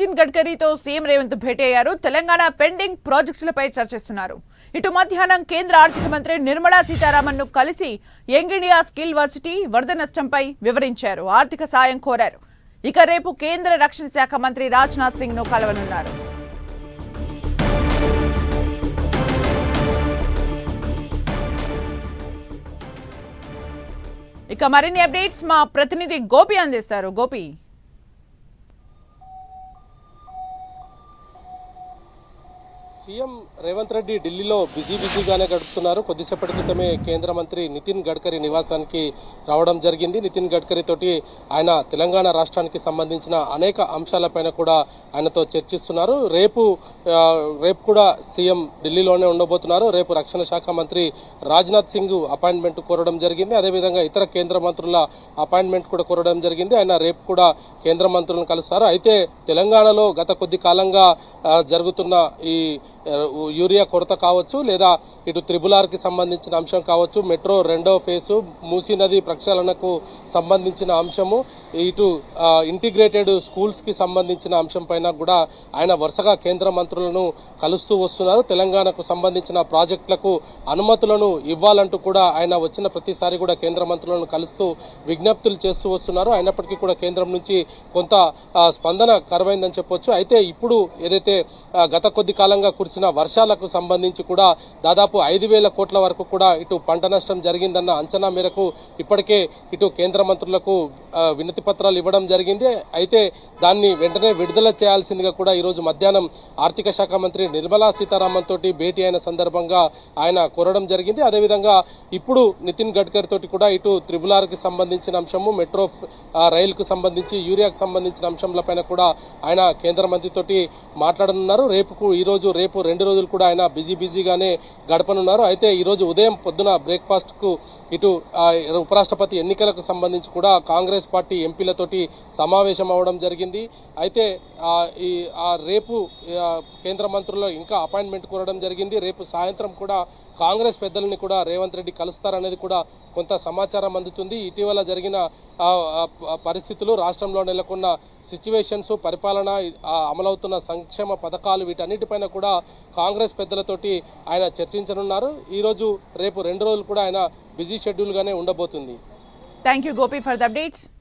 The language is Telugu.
నితిన్ గడ్కరీతో సీఎం రేవంత్ భేటీ అయ్యారు. తెలంగాణ పెండింగ్ ప్రాజెక్టులపై చర్చిస్తున్నారు. ఇటు మధ్యాహ్నం కేంద్ర ఆర్థిక మంత్రి నిర్మలా సీతారామన్ను కలిసి యంగ్ ఇండియా స్కిల్ వర్సిటీ వరద నష్టంపై వివరించారు. ఆర్థిక సాయం కోరారు. ఇక రేపు కేంద్ర రక్షణ శాఖ మంత్రి రాజ్నాథ్ సింగ్ను కలవనున్నారు. ఇక మరిన్ని అప్డేట్స్ మా ప్రతినిధి గోపి అందిస్తారు. గోపి. సీఎం రేవంత్ రెడ్డి ఢిల్లీలో బిజీ బిజీగానే గడుపుతున్నారు. కొద్దిసేపటి క్రితమే కేంద్ర మంత్రి నితిన్ గడ్కరీ నివాసానికి రావడం జరిగింది. నితిన్ గడ్కరీ తోటి ఆయన తెలంగాణ రాష్ట్రానికి సంబంధించిన అనేక అంశాలపైన కూడా ఆయనతో చర్చిస్తున్నారు. రేపు రేపు కూడా సీఎం ఢిల్లీలోనే ఉండబోతున్నారు. రేపు రక్షణ శాఖ మంత్రి రాజ్నాథ్ సింగ్ అపాయింట్మెంట్ కోరడం జరిగింది. అదేవిధంగా ఇతర కేంద్ర మంత్రుల అపాయింట్మెంట్ కూడా కోరడం జరిగింది. ఆయన రేపు కూడా కేంద్ర మంత్రులను కలుస్తారు. అయితే తెలంగాణలో గత కొద్ది కాలంగా జరుగుతున్న ఈ యూరియా కొరత కావచ్చు లేదా ఇటు త్రిబులార్కి సంబంధించిన అంశం కావచ్చు మెట్రో రెండో ఫేసు మూసీ నది ప్రక్షాళనకు సంబంధించిన అంశము ఇటు ఇంటిగ్రేటెడ్ స్కూల్స్కి సంబంధించిన అంశం పైన కూడా ఆయన వరుసగా కేంద్ర మంత్రులను కలుస్తూ వస్తున్నారు. తెలంగాణకు సంబంధించిన ప్రాజెక్టులకు అనుమతులను ఇవ్వాలంటూ కూడా ఆయన వచ్చిన ప్రతిసారి కూడా కేంద్ర మంత్రులను కలుస్తూ విజ్ఞప్తులు చేస్తూ వస్తున్నారు. అయినప్పటికీ కూడా కేంద్రం నుంచి కొంత స్పందన కరువైందని చెప్పొచ్చు. అయితే ఇప్పుడు ఏదైతే గత కొద్ది కాలంగా కురిసిన వర్షాలకు సంబంధించి కూడా దాదాపు ఐదు వేల కోట్ల వరకు కూడా ఇటు పంట నష్టం జరిగిందన్న అంచనా మేరకు ఇప్పటికే ఇటు కేంద్ర మంత్రులకు వినతి పత్రాలు ఇవ్వడం జరిగింది. అయితే దాన్ని వెంటనే విడుదల చేయాల్సిందిగా కూడా ఈరోజు మధ్యాహ్నం ఆర్థిక శాఖ మంత్రి నిర్మలా సీతారామన్ తోటి భేటీ అయిన సందర్భంగా ఆయన కోరడం జరిగింది. అదేవిధంగా ఇప్పుడు నితిన్ గడ్కరీ తోటి కూడా ఇటు త్రిబులార్కి సంబంధించిన అంశము మెట్రో రైలుకు సంబంధించి యూరియాకు సంబంధించిన అంశంలపైన కూడా ఆయన కేంద్ర మంత్రితోటి మాట్లాడనున్నారు. రేపుకు ఈరోజు రేపు దాదాపు రెండు రోజులు కూడా ఆయన బిజీ బిజీగానే గడపనున్నారు. అయితే ఈరోజు ఉదయం పొద్దున బ్రేక్ఫాస్ట్కు ఇటు ఆ, ఉపరాష్ట్రపతి ఎన్నికలకు సంబంధించి కూడా కాంగ్రెస్ పార్టీ ఎంపీలతోటి సమావేశం అవడం జరిగింది. అయితే ఈ రేపు కేంద్ర మంత్రులు ఇంకా అపాయింట్మెంట్ కోరడం జరిగింది. రేపు సాయంత్రం కూడా కాంగ్రెస్ పెద్దలని కూడా రేవంత్ రెడ్డి కలుస్తారనేది కూడా కొంత సమాచారం అందుతుంది. ఇటీవల జరిగిన పరిస్థితులు రాష్ట్రంలో నెలకొన్న సిచ్యువేషన్స్ పరిపాలన అమలవుతున్న సంక్షేమ పథకాలు వీటన్నిటిపైన కూడా కాంగ్రెస్ పెద్దలతోటి ఆయన చర్చించనున్నారు. ఈరోజు రేపు రెండు రోజులు కూడా ఆయన బిజీ షెడ్యూల్గానే ఉండబోతుంది. Thank you Gopi for the updates